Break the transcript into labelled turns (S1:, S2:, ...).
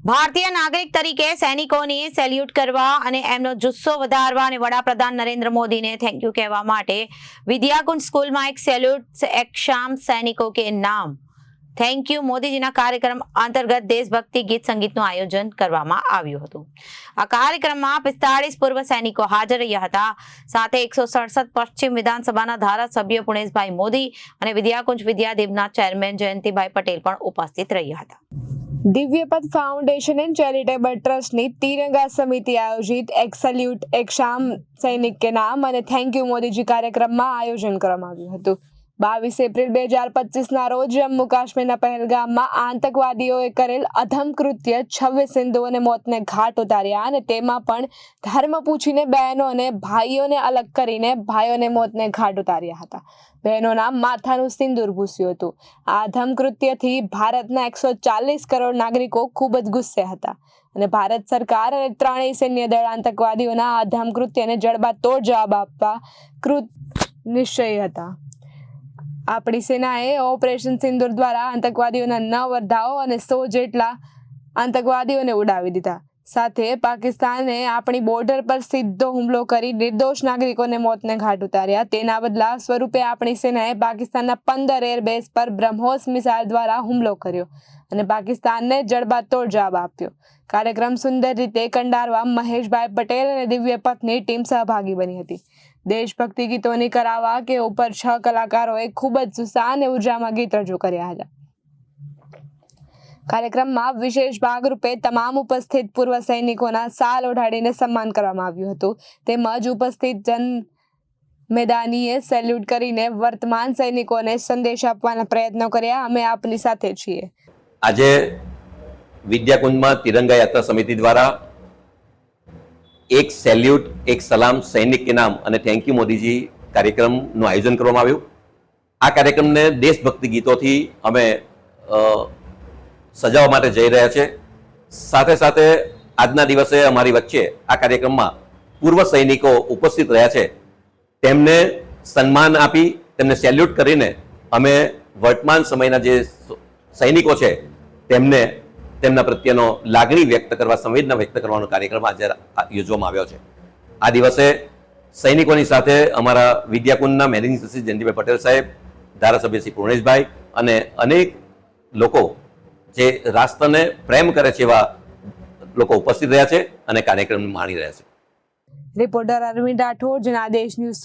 S1: ભારતીય નાગરિક તરીકે સૈનિકોને સેલ્યુટ કરવા અને એમનો જુસ્સો વધારવા અને વડાપ્રધાન નરેન્દ્ર મોદીને થેન્ક યુ કહેવા માટે વિદ્યાકુંજ સ્કૂલમાં એક સેલ્યુટ એક્ષામ સૈનિકો કે નામ. થેન્ક યુ મોદીજીના કાર્યક્રમ અંતર્ગત દેશભક્તિ ગીત સંગીતનું આયોજન કરવામાં આવ્યું હતું. આ કાર્યક્રમમાં પિસ્તાળીસ પૂર્વ સૈનિકો હાજર રહ્યા હતા. સાથે એકસો સડસઠ પશ્ચિમ વિધાનસભાના ધારાસભ્ય પુણેશભાઈ મોદી અને વિદ્યાકુંજ વિદ્યાદેવના ચેરમેન જયંતિભાઈ પટેલ પણ ઉપસ્થિત રહ્યા હતા.
S2: દિવ્યપથ ફાઉન્ડેશન એન્ડ ચેરિટેબલ ટ્રસ્ટની તિરંગા સમિતિ આયોજિત એક સલ્યુટ એક શામ સૈનિક કે નામ અને થેન્ક યુ મોદીજી કાર્યક્રમમાં આયોજન કરવામાં આવ્યું હતું. બાવીસ એપ્રિલ બે હજાર પચીસના રોજ જમ્મુ કાશ્મીરના પહેલગામમાં આતંકવાદીઓએ કરેલ અધમ કૃત્ય છવ્વીસ હિન્દુઓને મોતને ઘાટ ઉતાર્યા અને તેમાં પણ ધર્મ પૂછીને બહેનો અને ભાઈઓને અલગ કરીને ભાઈઓને મોતને ઘાટ ઉતાર્યા હતા. બહેનોના માથાનું સિંદૂર ભૂસ્યું હતું. આ અધમ કૃત્યથી ભારતના એકસો ચાલીસ કરોડ નાગરિકો ખૂબ જ ગુસ્સે હતા અને ભારત સરકાર અને ત્રણેય સૈન્ય દળ આતંકવાદીઓના આ અધમ કૃત્યને જડબાતોડ જવાબ આપવા કૃત, નિશ્ચયી હતા. આપણી સેનાએ ઓપરેશન સિંદૂર દ્વારા આતંકવાદીઓના નવ અરધાઓ અને સો જેટલા આતંકવાદીઓને ઉડાવી દીધા. સાથે પાકિસ્તાને આપણી બોર્ડર પર સીધો હુમલો કરી નિર્દોષ નાગરિકોને મોતને ઘાટ ઉતાર્યા. તેના બદલા સ્વરૂપે આપણી સેનાએ પાકિસ્તાનના પંદર એરબેઝ પર બ્રહ્મોસ મિસાઇલ દ્વારા હુમલો કર્યો અને પાકિસ્તાનને જડબાતોડ જવાબ આપ્યો. કાર્યક્રમ સુંદર રીતે કંડારવા મહેશભાઈ પટેલ અને દિવ્ય પથની ટીમ સહભાગી બની હતી. દેશભક્તિ ગીતોની કરાવવા કે ઉપર છ કલાકારોએ ખૂબ જ જુસ્સા અને ઉર્જામાં ગીત રજૂ કર્યા હતા. કાર્યક્રમમાં વિશેષ ભાગરૂપે તમામ ઉપસ્થિત પૂર્વ સૈનિકોના સાલ ઓઢાડીને સન્માન કરવામાં આવ્યું હતું. તેમજ ઉપસ્થિત જન મેદાનીએ સેલ્યુટ કરીને વર્તમાન સૈનિકોને સંદેશ આપવાના પ્રયત્નો કર્યા. અમે આપની સાથે છીએ.
S3: આજે વિદ્યાકુંજમાં તિરંગા યાત્રા સમિતિ દ્વારા એક સેલ્યુટ, એક સલામ સૈનિક કે નામ અને થેન્ક યુ મોદીજી કાર્યક્રમનું આયોજન કરવામાં આવ્યું. આ કાર્યક્રમને દેશભક્તિ ગીતોથી અમે સજાવવા માટે જઈ રહ્યા છે. સાથે સાથે આજના દિવસે અમારી વચ્ચે આ કાર્યક્રમમાં પૂર્વ સૈનિકો ઉપસ્થિત રહ્યા છે. તેમને સન્માન આપી, તેમને સેલ્યુટ કરીને અમે વર્તમાન સમયના જે સૈનિકો છે, તેમને તેમના પ્રત્યેનો લાગણી વ્યક્ત કરવા, સંવેદના વ્યક્ત કરવાનો કાર્યક્રમ આજે યોજવામાં આવ્યો છે. આ દિવસે સૈનિકોની સાથે અમારા વિદ્યાકુંજના મેનેજિંગ સચિવ જયંતિભાઈ પટેલ સાહેબ, ધારાસભ્ય શ્રી પૂર્ણેશભાઈ અને અનેક લોકો જે રાષ્ટ્રને પ્રેમ કરે છે એવા લોકો ઉપસ્થિત રહ્યા છે અને કાર્યક્રમ માણી રહ્યા છે.
S2: Reporter Arvind Rathod, Janadesh news